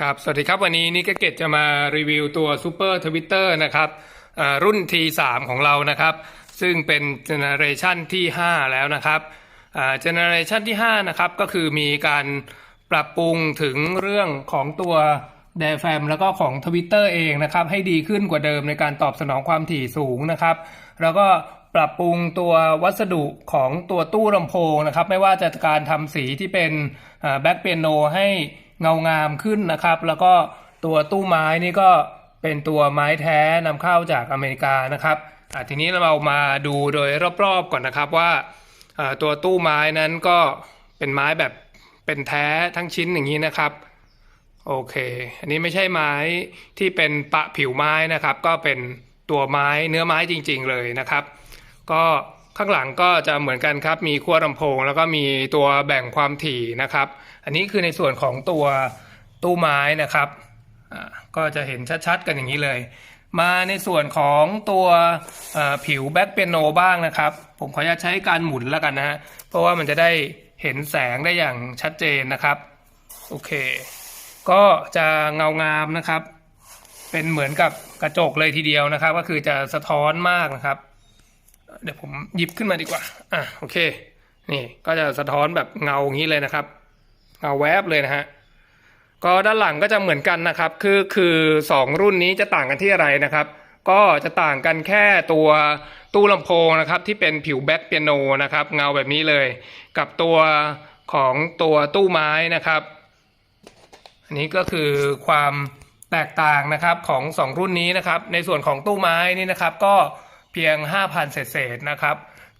ครับ สวัสดีครับ วันนี้นิกเกตจะมารีวิวตัว Super Twitter นะครับรุ่น T3 ของเรานะครับ ซึ่งเป็นเจเนอเรชันที่ 5 แล้วนะครับเจเนอเรชันที่ 5 นะครับ ก็คือมีการปรับปรุงถึงเรื่องของตัว d ดฟแฟมแล้วก็ของ Twitter เองนะครับ ให้ดีขึ้นกว่าเดิมในการตอบสนองความถี่สูงนะครับ แล้วก็ปรับปรุงตัววัสดุของตัวตู้ลำโพงนะครับ ไม่ว่าจะการทำสีที่เป็นแบ็กเปียโนให้ เงางามขึ้นนะครับ แล้วก็ตัวตู้ไม้นี่ก็เป็นตัวไม้แท้นำเข้าจากอเมริกานะครับทีนี้เรามาดูโดยรอบๆก่อนนะครับว่าอ่าตัวตู้ไม้นั้นก็เป็นไม้แบบเป็นแท้ทั้งชิ้นอย่างนี้นะครับโอเค อันนี้ไม่ใช่ไม้ที่เป็นปะผิวไม้นะครับ ก็เป็นตัวไม้เนื้อไม้จริง ๆ เลยนะครับ ก็ ข้างหลังก็จะเหมือนกันครับ มีขั้วลำโพง แล้วก็มีตัวแบ่งความถี่นะครับ อันนี้คือในส่วนของตัวตู้ไม้นะครับอ่าก็จะเห็นชัดๆกันอย่างนี้เลย มาในส่วนของตัวผิวแบ็คเปียโนบ้างนะครับ ผมขออนุญาตใช้การหมุนแล้วกันนะฮะเพราะว่ามันจะได้เห็นแสงได้อย่างชัดเจนนะครับ โอเค ก็จะเงางามนะครับ เป็นเหมือนกับกระจกเลยทีเดียวนะครับ ก็คือจะสะท้อนมากนะครับ เดี๋ยวผมหยิบขึ้นมาดีกว่า อะโอเค นี่ก็จะสะท้อนแบบเงาอย่างนี้เลยนะครับ เงาแวบเลยนะฮะ ก็ด้านหลังก็จะเหมือนกันนะครับ คือคือสองรุ่นนี้จะต่างกันที่อะไรนะครับ ก็จะต่างกันแค่ตัวตู้ลำโพงนะครับ ที่เป็นผิวแบ็คเปียโนนะครับ เงาแบบนี้เลย กับตัวของตัวตู้ไม้นะครับ อันนี้ก็คือความแตกต่างนะครับของสองรุ่นนี้นะครับ ในส่วนของตู้ไม้นี่นะครับก็ เพียง 5,000 เศษๆนะครับ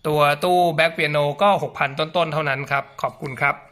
ตัวตู้แบ็คเปียโนก็ 6,000 ต้นๆ เท่านั้นครับ ขอบคุณครับ